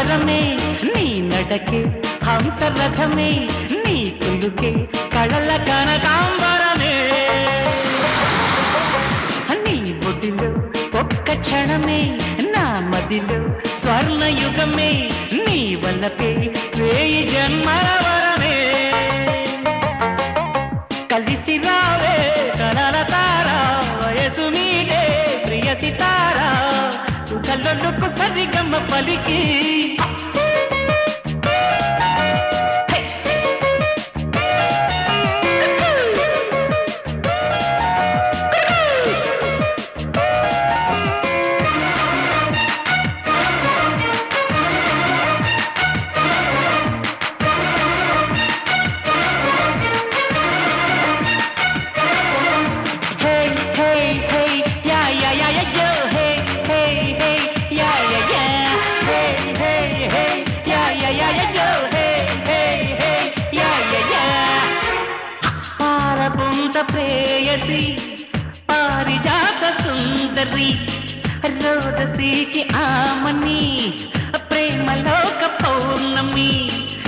స్వరమే నీ నడకే హంసరథమే నీ కులుకే కళల కనకాంబరమే నీ బుడిలో ఒక్క క్షణమే నా మదిలో స్వర్ణయుగమే నీ వల్లపే వేయి జన్మరవరమే కలిసిరా సుఖలొల్లుకు సరిగమ్మ పలికి రోదసీకి ఆమని ప్రేమలోక పౌర్ణమి.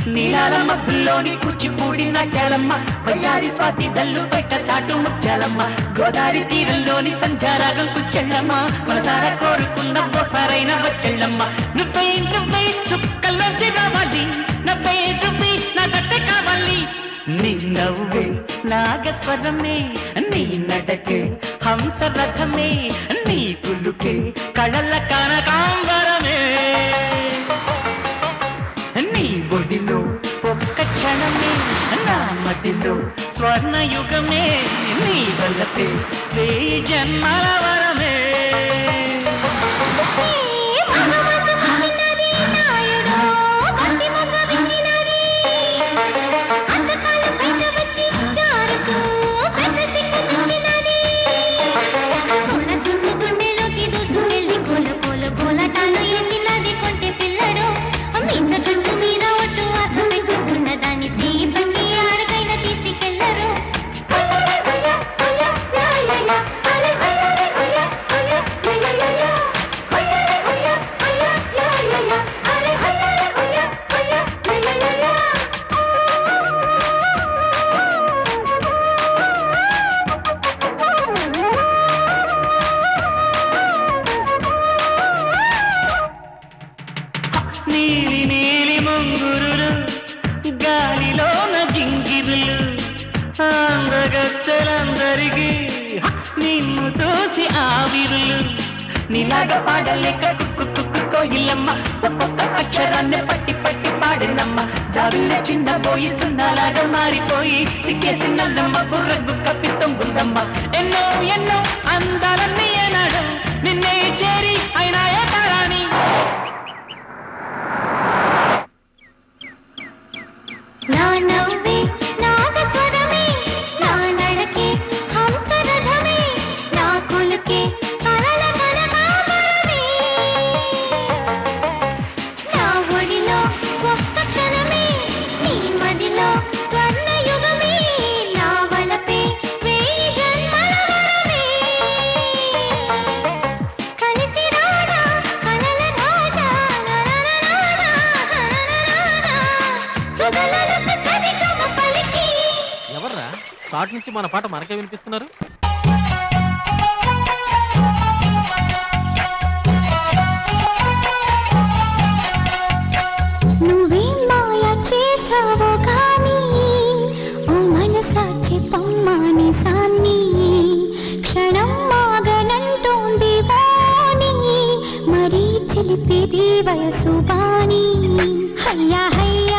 నీలాల మబ్బుల్లోని కూచిపూడి నాట్యాలమ్మ వయ్యారి స్వాతి జల్లు పెట్ట చాటు ముత్యాలమ్మ. గోదావరి తీరంలోని సంధ్యారాగం కుచ్చెళ్ళమ్మ మనసార కోరుకున్న బొసారైన వచ్చెళ్ళమ్మ. నువ్వే నువ్వే చుక్కల్లోంచి రావాలి నవ్వే నువ్వే నా జట్టే కావాలి. నీ నవ్వే నాగస్వరమే నీ నడకే హంసరథమే. నీ కళల కనకాంబరమే నీ ఒడిలో ఒక్క క్షణమే నా మదిలో స్వర్ణయుగమే నీ వల్లపే అందరికీ నిన్ను చూసి ఆవిరులు నీలాగ పాడలేక కుక్కు కుక్కు కోయిలమ్మ. ఒక్కొక్క అక్షరాన్ని పట్టి పట్టి పాడినమ్మ. జాబిల్ల చిన్న పోయి సున్నాలాగా మారిపోయి సిక్కేసి నల్లమ్మ బుర్రగు కప్పి తొంగుందమ్మ. ఎన్నో ఎన్నో అందాలన్న ఎవర్రా నుంచి మన పాట మనకే వినిపిస్తున్నారు. నువ్వేం మాయ మనసా క్షణం మరీ వయసు వాణి. హయ్యా హయ్యా.